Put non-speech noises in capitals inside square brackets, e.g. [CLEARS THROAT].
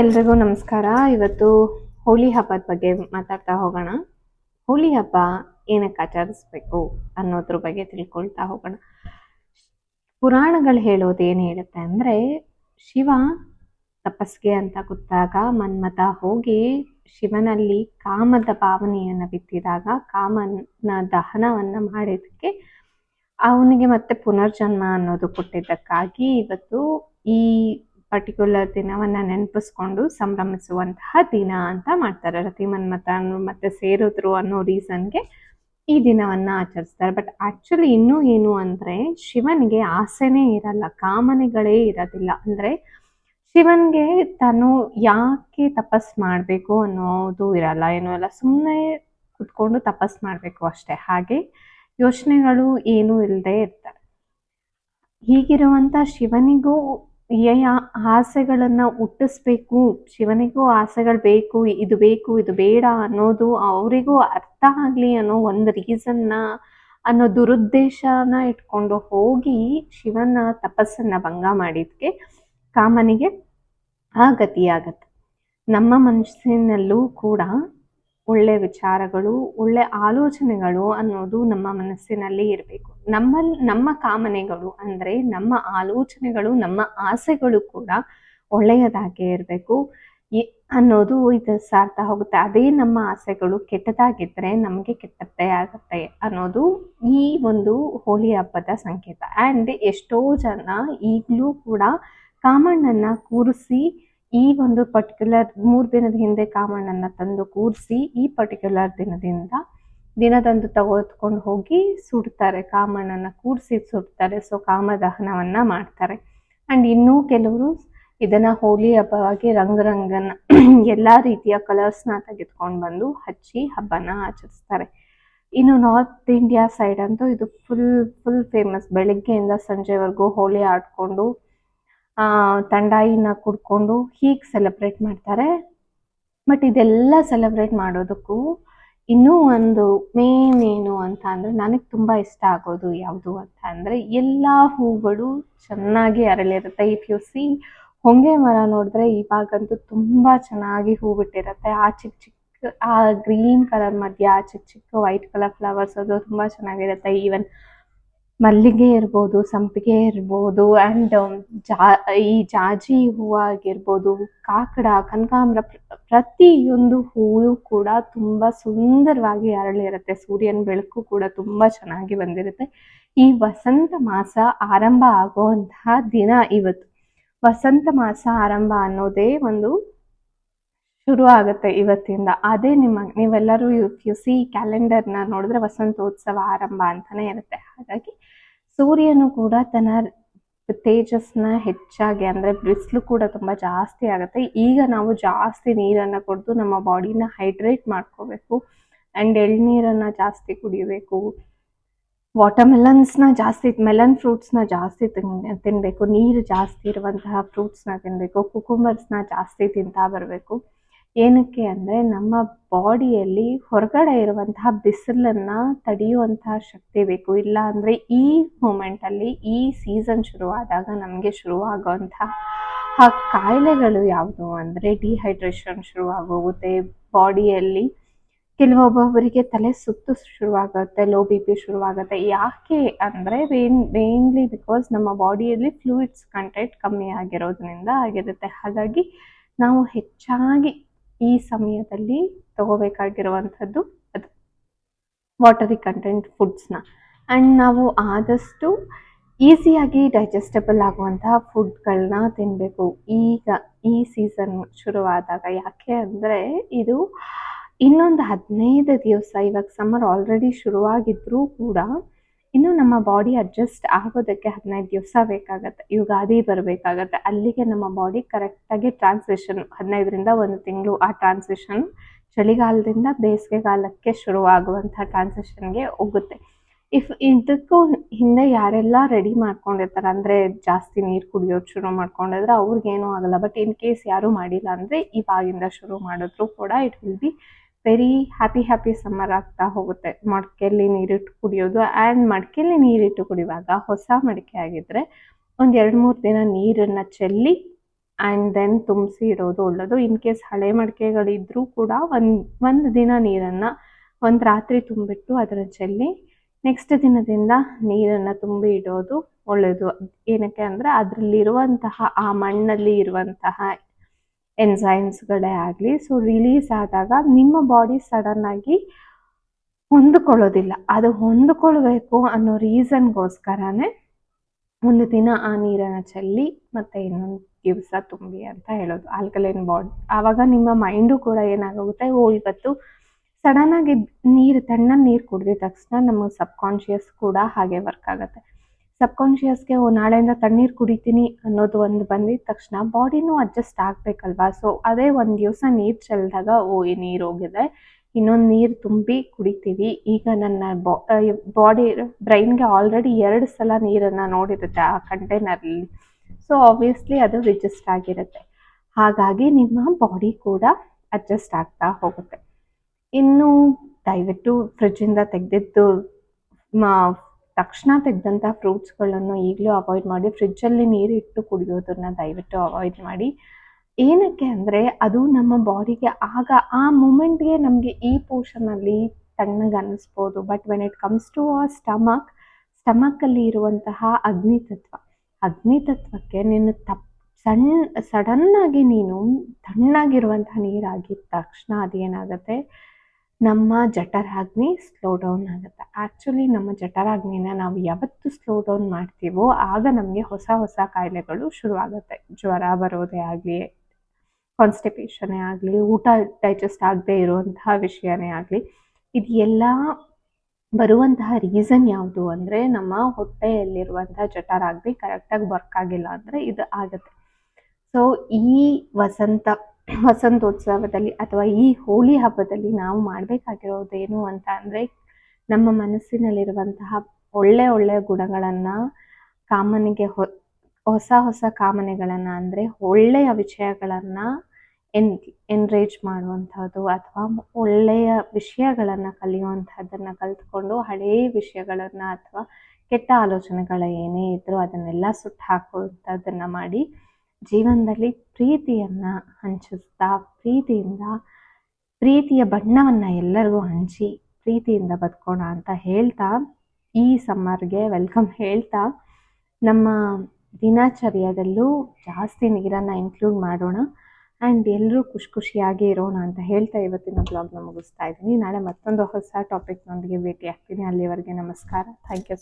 ಎಲ್ರಿಗೂ ನಮಸ್ಕಾರ. ಇವತ್ತು ಹೋಳಿ ಹಬ್ಬದ ಬಗ್ಗೆ ಮಾತಾಡ್ತಾ ಹೋಗೋಣ. ಹೋಳಿ ಹಬ್ಬ ಏನಕ್ಕೆ ಆಚರಿಸ್ಬೇಕು ಅನ್ನೋದ್ರ ಬಗ್ಗೆ ತಿಳ್ಕೊಳ್ತಾ ಹೋಗೋಣ. ಪುರಾಣಗಳು ಹೇಳೋದು ಏನು ಹೇಳುತ್ತೆ ಅಂದರೆ, ಶಿವ ತಪಸ್ಗೆ ಅಂತ ಗೊತ್ತಾಗ ಮನ್ಮತ ಹೋಗಿ ಶಿವನಲ್ಲಿ ಕಾಮದ ಭಾವನೆಯನ್ನು ಬಿತ್ತಿದಾಗ ಕಾಮನ ದಹನವನ್ನು ಮಾಡಿದಕ್ಕೆ ಅವನಿಗೆ ಮತ್ತೆ ಪುನರ್ಜನ್ಮ ಅನ್ನೋದು ಕೊಟ್ಟಿದ್ದಕ್ಕಾಗಿ ಇವತ್ತು ಈ ಪರ್ಟಿಕ್ಯುಲರ್ ದಿನವನ್ನ ನೆನಪಿಸ್ಕೊಂಡು ಸಂಭ್ರಮಿಸುವಂತಹ ದಿನ ಅಂತ ಮಾಡ್ತಾರೆ. ರತಿ ಅನ್ನೋ ಮತ್ತೆ ಸೇರಿದ್ರು ಅನ್ನೋ ರೀಸನ್ಗೆ ಈ ದಿನವನ್ನ ಆಚರಿಸ್ತಾರೆ. ಬಟ್ ಆಕ್ಚುಲಿ ಇನ್ನೂ ಏನು ಅಂದ್ರೆ ಶಿವನಿಗೆ ಆಸೆನೇ ಇರಲ್ಲ, ಕಾಮನೆಗಳೇ ಇರೋದಿಲ್ಲ. ಅಂದ್ರೆ ಶಿವನ್ಗೆ ತಾನು ಯಾಕೆ ತಪಸ್ ಮಾಡಬೇಕು ಅನ್ನೋದು ಇರಲ್ಲ, ಏನೂ ಇಲ್ಲ. ಸುಮ್ಮನೆ ಕುತ್ಕೊಂಡು ತಪಸ್ ಮಾಡಬೇಕು ಅಷ್ಟೇ. ಹಾಗೆ ಯೋಚನೆಗಳು ಏನೂ ಇಲ್ಲದೆ ಇರ್ತಾರೆ. ಹೀಗಿರುವಂತ ಶಿವನಿಗೂ ಯ- ಆಸೆಗಳನ್ನ ಹುಟ್ಟಿಸ್ಬೇಕು, ಶಿವನಿಗೂ ಆಸೆಗಳು ಬೇಕು, ಇದು ಬೇಕು, ಇದು ಬೇಡ ಅನ್ನೋದು ಅವರಿಗೂ ಅರ್ಥ ಆಗಲಿ ಅನ್ನೋ ಒಂದು ರೀಸನ್ನ ಅನ್ನೋ ದುರುದ್ದೇಶನ ಇಟ್ಕೊಂಡು ಹೋಗಿ ಶಿವನ ತಪಸ್ಸನ್ನ ಭಂಗ ಮಾಡಿದ್ಕೆ ಕಾಮನಿಗೆ ಆ ಗತಿಯಾಗತ್ತೆ. ನಮ್ಮ ಮನಸ್ಸಿನಲ್ಲೂ ಕೂಡ ಒಳ್ಳೆ ವಿಚಾರಗಳು, ಒಳ್ಳೆ ಆಲೋಚನೆಗಳು ಅನ್ನೋದು ನಮ್ಮ ಮನಸ್ಸಿನಲ್ಲಿ ಇರಬೇಕು. ನಮ್ಮಲ್ಲಿ ನಮ್ಮ ಕಾಮನೆಗಳು ಅಂದ್ರೆ ನಮ್ಮ ಆಲೋಚನೆಗಳು, ನಮ್ಮ ಆಸೆಗಳು ಕೂಡ ಒಳ್ಳೆಯದಾಗೇ ಇರಬೇಕು. ಅನ್ನೋದು ಇದು ಸಾರ್ಥ ಹೋಗುತ್ತೆ. ಅದೇ ನಮ್ಮ ಆಸೆಗಳು ಕೆಟ್ಟದಾಗಿದ್ರೆ ನಮಗೆ ಕೆಟ್ಟದ್ದೇ ಆಗುತ್ತೆ ಅನ್ನೋದು ಈ ಒಂದು ಹೋಳಿ ಹಬ್ಬದ ಸಂಕೇತ. ಆ್ಯಂಡ್ ಎಷ್ಟೋ ಜನ ಈಗಲೂ ಕೂಡ ಕಾಮಣ್ಣನ್ನು ಕೂರಿಸಿ ಈ ಒಂದು ಪರ್ಟಿಕ್ಯುಲರ್ ಮೂರು ದಿನದ ಹಿಂದೆ ಕಾಮಣ್ಣನ ತಂದು ಕೂರಿಸಿ ಈ ಪರ್ಟಿಕ್ಯುಲರ್ ದಿನದಿಂದ ದಿನದಂದು ತಗೊಳ್ಕೊಂಡು ಹೋಗಿ ಸುಡ್ತಾರೆ ಕಾಮಣ್ಣನ ಕೂರಿಸಿ ಸುಡ್ತಾರೆ. ಸೊ ಕಾಮದಹನವನ್ನ ಮಾಡ್ತಾರೆ. ಆ್ಯಂಡ್ ಇನ್ನೂ ಕೆಲವರು ಇದನ್ನ ಹೋಳಿ ಹಬ್ಬವಾಗಿ ರಂಗ ರಂಗನ [CLEARS THROAT] ಎಲ್ಲಾ ರೀತಿಯ ಕಲರ್ಸ್ನ ತೆಗೆದುಕೊಂಡು ಬಂದು ಹಚ್ಚಿ ಹಬ್ಬನ ಆಚರಿಸ್ತಾರೆ. ಇನ್ನು ನಾರ್ತ್ ಇಂಡಿಯಾ ಸೈಡ್ ಅಂತೂ ಇದು ಫುಲ್ ಫುಲ್ ಫೇಮಸ್ ಬೆಳಿಗ್ಗೆಯಿಂದ ಸಂಜೆವರೆಗೂ ಹೋಳಿ ಆಡ್ಕೊಂಡು ತಂಡಾಯಿನ ಕುಡ್ಕೊಂಡು ಹೀಗೆ ಸೆಲೆಬ್ರೇಟ್ ಮಾಡ್ತಾರೆ. ಬಟ್ ಇದೆಲ್ಲ ಸೆಲೆಬ್ರೇಟ್ ಮಾಡೋದಕ್ಕೂ ಇನ್ನೂ ಒಂದು ಮೇನ್ ಏನು ಅಂತ ಅಂದರೆ ನನಗೆ ತುಂಬ ಇಷ್ಟ ಆಗೋದು ಯಾವುದು ಅಂತ ಅಂದರೆ ಎಲ್ಲ ಹೂಗಳು ಚೆನ್ನಾಗಿ ಅರಳಿರುತ್ತೆ. ಇಫ್ ಯು ಸಿ ಹೊಂಗೆ ಮರ ನೋಡಿದ್ರೆ ಇವಾಗಂತೂ ತುಂಬ ಚೆನ್ನಾಗಿ ಹೂ ಬಿಟ್ಟಿರುತ್ತೆ. ಆ ಚಿಕ್ಕ ಚಿಕ್ಕ ಆ ಗ್ರೀನ್ ಕಲರ್ ಮಧ್ಯ, ಆ ಚಿಕ್ಕ ಚಿಕ್ಕ ವೈಟ್ ಕಲರ್ ಫ್ಲವರ್ಸ್ ಅದು ತುಂಬ ಚೆನ್ನಾಗಿರುತ್ತೆ. ಈವನ್ ಮಲ್ಲಿಗೆ ಇರ್ಬೋದು, ಸಂಪಿಗೆ ಇರ್ಬೋದು ಆ್ಯಂಡ್ ಜಾ, ಈ ಜಾಜಿ ಹೂವು ಆಗಿರ್ಬೋದು, ಕಾಕಡ, ಕನಕಾಂಬರ, ಪ್ರ- ಪ್ರತಿಯೊಂದು ಹೂವು ಕೂಡ ತುಂಬ ಸುಂದರವಾಗಿ ಅರಳಿರುತ್ತೆ. ಸೂರ್ಯನ ಬೆಳಕು ಕೂಡ ತುಂಬ ಚೆನ್ನಾಗಿ ಬಂದಿರುತ್ತೆ. ಈ ವಸಂತ ಮಾಸ ಆರಂಭ ಆಗುವಂತಹ ದಿನ ಇವತ್ತು. ವಸಂತ ಮಾಸ ಆರಂಭ ಅನ್ನೋದೇ ಒಂದು ಶುರು ಆಗುತ್ತೆ ಇವತ್ತಿಂದ. ಅದೇ ನಿಮ್ಮ, ನೀವೆಲ್ಲರೂ ಯು ಸಿ ಕ್ಯಾಲೆಂಡರ್ನ ನೋಡಿದ್ರೆ ವಸಂತೋತ್ಸವ ಆರಂಭ ಅಂತಾನೆ ಇರುತ್ತೆ. ಹಾಗಾಗಿ ಸೂರ್ಯನು ಕೂಡ ತನ್ನ ತೇಜಸ್ನ ಹೆಚ್ಚಾಗಿ ಅಂದ್ರೆ ಬಿಸಿಲು ಕೂಡ ತುಂಬಾ ಜಾಸ್ತಿ ಆಗುತ್ತೆ. ಈಗ ನಾವು ಜಾಸ್ತಿ ನೀರನ್ನ ಕುಡಿದು ನಮ್ಮ ಬಾಡಿನ ಹೈಡ್ರೇಟ್ ಮಾಡ್ಕೋಬೇಕು. ಅಂಡ್ ಎಳ್ನೀರನ್ನ ಜಾಸ್ತಿ ಕುಡಿಬೇಕು. ವಾಟರ್ಮೆಲನ್ಸ್ನ ಜಾಸ್ತಿ, ಮೆಲನ್ ಫ್ರೂಟ್ಸ್ನ ಜಾಸ್ತಿ ತಿನ್ ತಿನ್ನಬೇಕು ನೀರು ಜಾಸ್ತಿ ಇರುವಂತಹ ಫ್ರೂಟ್ಸ್ನ ತಿನ್ನಬೇಕು ಕುಕುಂಬರ್ಸ್ನ ಜಾಸ್ತಿ ತಿಂತಾ ಬರಬೇಕು. ಏನಕ್ಕೆ ಅಂದರೆ ನಮ್ಮ ಬಾಡಿಯಲ್ಲಿ ಹೊರಗಡೆ ಇರುವಂತಹ ಬಿಸಿಲನ್ನು ತಡೆಯುವಂತಹ ಶಕ್ತಿ ಬೇಕು. ಇಲ್ಲ ಅಂದರೆ ಈ ಮೂಮೆಂಟಲ್ಲಿ ಈ ಸೀಸನ್ ಶುರುವಾದಾಗ ನಮಗೆ ಶುರುವಾಗುವಂತಹ ಆ ಕಾಯಿಲೆಗಳು ಯಾವುದು ಅಂದರೆ ಡಿಹೈಡ್ರೇಷನ್ ಶುರುವಾಗೋಗುತ್ತೆ ಬಾಡಿಯಲ್ಲಿ ಕೆಲವೊಬ್ಬೊಬ್ಬರಿಗೆ ತಲೆ ಸುತ್ತು ಶುರುವಾಗುತ್ತೆ ಲೋ ಬಿ ಪಿ ಶುರುವಾಗುತ್ತೆ. ಯಾಕೆ ಅಂದರೆ ಮೇನ್ ಮೇನ್ಲಿ ಬಿಕಾಸ್ ನಮ್ಮ ಬಾಡಿಯಲ್ಲಿ ಫ್ಲೂಯಿಡ್ಸ್ ಕಂಟೆಂಟ್ ಕಮ್ಮಿ ಆಗಿರೋದ್ರಿಂದ ಆಗಿರುತ್ತೆ. ಹಾಗಾಗಿ ನಾವು ಹೆಚ್ಚಾಗಿ ಈ ಸಮಯದಲ್ಲಿ ತಗೋಬೇಕಾಗಿರುವಂಥದ್ದು ಅದು ವಾಟರಿ ಕಂಟೆಂಟ್ ಫುಡ್ಸ್ನ ಆ್ಯಂಡ್ ನಾವು ಆದಷ್ಟು ಈಸಿಯಾಗಿ ಡೈಜೆಸ್ಟಬಲ್ ಆಗುವಂತಹ ಫುಡ್ಗಳನ್ನ ತಿನ್ನಬೇಕು ಈಗ ಈ ಸೀಸನ್ ಶುರುವಾದಾಗ ಯಾಕೆ ಅಂದರೆ ಇದು ಇನ್ನೊಂದು ಹದಿನೈದು ದಿವಸ, ಇವಾಗ ಸಮ್ಮರ್ ಆಲ್ರೆಡಿ ಶುರುವಾಗಿದ್ದರೂ ಕೂಡ ಇನ್ನು ನಮ್ಮ ಬಾಡಿ ಅಡ್ಜಸ್ಟ್ ಆಗೋದಕ್ಕೆ ಹದಿನೈದು ದಿವಸ ಬೇಕಾಗತ್ತೆ. ಯುಗಾದಿ ಬರಬೇಕಾಗತ್ತೆ. ಅಲ್ಲಿಗೆ ನಮ್ಮ ಬಾಡಿ ಕರೆಕ್ಟಾಗಿ ಟ್ರಾನ್ಸಿಷನ್ ಹದಿನೈದರಿಂದ ಒಂದು ತಿಂಗಳು ಆ ಟ್ರಾನ್ಸಿಷನ್ ಚಳಿಗಾಲದಿಂದ ಬೇಸಿಗೆಗಾಲಕ್ಕೆ ಶುರುವಾಗುವಂಥ ಟ್ರಾನ್ಸಿಷನ್ಗೆ ಹೋಗುತ್ತೆ. ಇಫ್ ಇದಕ್ಕೂ ಹಿಂದೆ ಯಾರೆಲ್ಲ ರೆಡಿ ಮಾಡ್ಕೊಂಡಿರ್ತಾರೆ, ಅಂದರೆ ಜಾಸ್ತಿ ನೀರು ಕುಡಿಯೋದು ಶುರು ಮಾಡ್ಕೊಂಡಿದ್ರೆ ಅವ್ರಿಗೇನೂ ಆಗಲ್ಲ. ಬಟ್ ಇನ್ ಕೇಸ್ ಯಾರೂ ಮಾಡಿಲ್ಲ ಅಂದರೆ ಇವಾಗಿಂದ ಶುರು ಮಾಡಿದ್ರು ಕೂಡ it will be very happy happy summer ಆಗ್ತಾ ಹೋಗುತ್ತೆ. ಮಡಿಕೆಯಲ್ಲಿ ನೀರಿಟ್ಟು ಕುಡಿಯೋದು ಆ್ಯಂಡ್ ಮಡಿಕೆಯಲ್ಲಿ ನೀರಿಟ್ಟು ಕುಡಿಯುವಾಗ ಹೊಸ ಮಡಿಕೆ ಆಗಿದ್ದರೆ ಒಂದು ಎರಡು ಮೂರು ದಿನ ನೀರನ್ನು ಚೆಲ್ಲಿ ಆ್ಯಂಡ್ ದೆನ್ ತುಂಬಿಸಿ ಇಡೋದು ಒಳ್ಳೆಯದು ಇನ್ ಕೇಸ್ ಹಳೆ ಮಡಿಕೆಗಳಿದ್ದರೂ ಕೂಡ ಒಂದು ಒಂದು ದಿನ ನೀರನ್ನು ಒಂದು ರಾತ್ರಿ ತುಂಬಿಟ್ಟು ಅದನ್ನು ಚೆಲ್ಲಿ ನೆಕ್ಸ್ಟ್ ದಿನದಿಂದ ನೀರನ್ನು ತುಂಬಿ ಇಡೋದು ಒಳ್ಳೆಯದು ಏನಕ್ಕೆ ಅಂದರೆ ಅದರಲ್ಲಿರುವಂತಹ, ಆ ಮಣ್ಣಲ್ಲಿ ಇರುವಂತಹ ಎನ್ಸೈಮ್ಸ್ಗಳೇ ಆಗಲಿ ಸೊ ರಿಲೀಸ್ ಆದಾಗ ನಿಮ್ಮ ಬಾಡಿ ಸಡನ್ನಾಗಿ ಹೊಂದಿಕೊಳ್ಳೋದಿಲ್ಲ. ಅದು ಹೊಂದಿಕೊಳ್ಬೇಕು ಅನ್ನೋ ರೀಸನ್ಗೋಸ್ಕರನೇ ಒಂದು ದಿನ ಆ ನೀರನ್ನು ಚೆಲ್ಲಿ ಮತ್ತೆ ಇನ್ನೊಂದು ದಿವಸ ತುಂಬಿ ಅಂತ ಹೇಳೋದು ಆಲ್ಕಲೈನ್ ಬಾಡಿ ಆವಾಗ ನಿಮ್ಮ ಮೈಂಡು ಕೂಡ ಏನಾಗುತ್ತೆ, ಓ ಇವತ್ತು ಸಡನ್ನಾಗಿ ನೀರು ತಣ್ಣ ನೀರು ಕುಡಿದ ತಕ್ಷಣ ನಮ್ಮ ಸಬ್ ಕಾನ್ಷಿಯಸ್ ಕೂಡ ಹಾಗೆ ವರ್ಕ್ ಆಗುತ್ತೆ. ಸಬ್ ಕಾನ್ಷಿಯಸ್ಗೆ ಓ, ನಾಳೆಯಿಂದ ತಣ್ಣೀರು ಕುಡಿತೀನಿ ಅನ್ನೋದು ಒಂದು ಬಂದಿದ ತಕ್ಷಣ ಬಾಡಿನೂ ಅಡ್ಜಸ್ಟ್ ಆಗಬೇಕಲ್ವಾ? ಸೊ ಅದೇ ಒಂದು ದಿವಸ ನೀರು ಚೆಲ್ಲಿದಾಗ ಓ, ಈ ನೀರು ಹೋಗಿದೆ. ಇನ್ನೊಂದು ನೀರು ತುಂಬಿ ಕುಡಿತೀವಿ. ಈಗ ನನ್ನ ಬಾಡಿ ಬ್ರೈನ್ಗೆ ಆಲ್ರೆಡಿ ಎರಡು ಸಲ ನೀರನ್ನು ನೋಡಿರುತ್ತೆ ಆ ಕಂಟೈನರಲ್ಲಿ ಸೊ ಆಬ್ವಿಯಸ್ಲಿ ಅದು ರಿಜಿಸ್ಟ್ ಆಗಿರುತ್ತೆ. ಹಾಗಾಗಿ ನಿಮ್ಮ ಬಾಡಿ ಕೂಡ ಅಡ್ಜಸ್ಟ್ ಆಗ್ತಾ ಹೋಗುತ್ತೆ. ಇನ್ನು ದಯವಿಟ್ಟು ಫ್ರಿಜ್ಜಿಂದ ತೆಗೆದಿದ್ದು ತಕ್ಷಣ ತೆಗೆದಂಥ ಫ್ರೂಟ್ಸ್ಗಳನ್ನು ಈಗಲೂ ಅವಾಯ್ಡ್ ಮಾಡಿ ಫ್ರಿಜ್ಜಲ್ಲಿ ನೀರಿಟ್ಟು ಕುಡಿಯೋದನ್ನು ದಯವಿಟ್ಟು ಅವಾಯ್ಡ್ ಮಾಡಿ. ಏನಕ್ಕೆ ಅಂದರೆ ಅದು ನಮ್ಮ ಬಾಡಿಗೆ ಆಗ ಆ ಮೂಮೆಂಟ್ಗೆ ನಮಗೆ ಈ ಪೋರ್ಷನಲ್ಲಿ ತಣ್ಣಗೆ ಅನ್ನಿಸ್ಬೋದು. But when it comes to a stomach ಸ್ಟಮಕ್ಕಲ್ಲಿ ಇರುವಂತಹ ಅಗ್ನಿ ತತ್ವ, ಅಗ್ನಿ ತತ್ವಕ್ಕೆ ನೀನು ತಪ್ ಸಣ್ಣ ಸಡನ್ನಾಗಿ ನೀನು ತಣ್ಣಗಿರುವಂತಹ ನೀರಾಗಿದ್ದ ತಕ್ಷಣ ಅದೇನಾಗುತ್ತೆ? ನಮ್ಮ ಜಠರಾಗ್ನಿ ಸ್ಲೋ ಡೌನ್ ಆಗುತ್ತೆ. ಆ್ಯಕ್ಚುಲಿ ನಮ್ಮ ಜಠರಾಗ್ನಿನ ನಾವು ಯಾವತ್ತು ಸ್ಲೋ ಡೌನ್ ಮಾಡ್ತೀವೋ, ಆಗ ನಮಗೆ ಹೊಸ ಹೊಸ ಕಾಯಿಲೆಗಳು ಶುರುವಾಗುತ್ತೆ. ಜ್ವರ ಬರೋದೇ ಆಗಲಿ ಕಾನ್ಸ್ಟಿಪೇಷನೇ ಆಗಲಿ, ಊಟ ಡೈಜೆಸ್ಟ್ ಆಗದೆ ಇರುವಂತಹ ವಿಷಯನೇ ಆಗಲಿ ಇದು ಎಲ್ಲ ಬರುವಂತಹ ರೀಸನ್ ಯಾವುದು ಅಂದರೆ, ನಮ್ಮ ಹೊಟ್ಟೆಯಲ್ಲಿರುವಂತಹ ಜಠರಾಗ್ನಿ ಕರೆಕ್ಟಾಗಿ ವರ್ಕ್ ಆಗಿಲ್ಲ ಅಂದರೆ ಇದು ಆಗುತ್ತೆ. ಸೊ ಈ ವಸಂತ ವಸಂತೋತ್ಸವದಲ್ಲಿ ಅಥವಾ ಈ ಹೋಳಿ ಹಬ್ಬದಲ್ಲಿ ನಾವು ಮಾಡಬೇಕಾಗಿರೋದೇನು ಅಂತ ಅಂದರೆ ನಮ್ಮ ಮನಸ್ಸಿನಲ್ಲಿರುವಂತಹ ಒಳ್ಳೆ ಒಳ್ಳೆಯ ಗುಣಗಳನ್ನು ಕಾಮನಿಗೆ ಹೊಸ ಹೊಸ ಕಾಮನೆಗಳನ್ನು ಅಂದರೆ ಒಳ್ಳೆಯ ವಿಷಯಗಳನ್ನು ಎನ್ ಎನ್ರೇಜ್ ಮಾಡುವಂಥದ್ದು ಅಥವಾ ಒಳ್ಳೆಯ ವಿಷಯಗಳನ್ನು ಕಲಿಯುವಂಥದ್ದನ್ನು ಕಲಿತ್ಕೊಂಡು ಹಳೆಯ ವಿಷಯಗಳನ್ನು ಅಥವಾ ಕೆಟ್ಟ ಆಲೋಚನೆಗಳ ಏನೇ ಇದ್ದರೂ ಅದನ್ನೆಲ್ಲ ಸುಟ್ಟು ಹಾಕುವಂಥದ್ದನ್ನು ಮಾಡಿ ಜೀವನದಲ್ಲಿ ಪ್ರೀತಿಯನ್ನು ಹಂಚಿಸ್ತಾ, ಪ್ರೀತಿಯಿಂದ, ಪ್ರೀತಿಯ ಬಣ್ಣವನ್ನು ಎಲ್ಲರಿಗೂ ಹಂಚಿ, ಪ್ರೀತಿಯಿಂದ ಬದುಕೋಣ ಅಂತ ಹೇಳ್ತಾ, ಈ ಸಮ್ಮರ್ಗೆ ವೆಲ್ಕಮ್ ಹೇಳ್ತಾ, ನಮ್ಮ ದಿನಚರ್ಯದಲ್ಲೂ ಜಾಸ್ತಿ ನೀರನ್ನು ಇನ್ಕ್ಲೂಡ್ ಮಾಡೋಣ ಆ್ಯಂಡ್ ಎಲ್ಲರೂ ಖುಷಿ ಖುಷಿಯಾಗಿ ಇರೋಣ ಅಂತ ಹೇಳ್ತಾ ಇವತ್ತಿನ ಬ್ಲಾಗ್ನ ಮುಗಿಸ್ತಾ ಇದ್ದೀನಿ. ನಾಳೆ ಮತ್ತೊಂದು ಹೊಸ ಟಾಪಿಕ್ನೊಂದಿಗೆ ಭೇಟಿ ಆಗ್ತೀನಿ ಅಲ್ಲಿವರೆಗೆ ನಮಸ್ಕಾರ. Thank you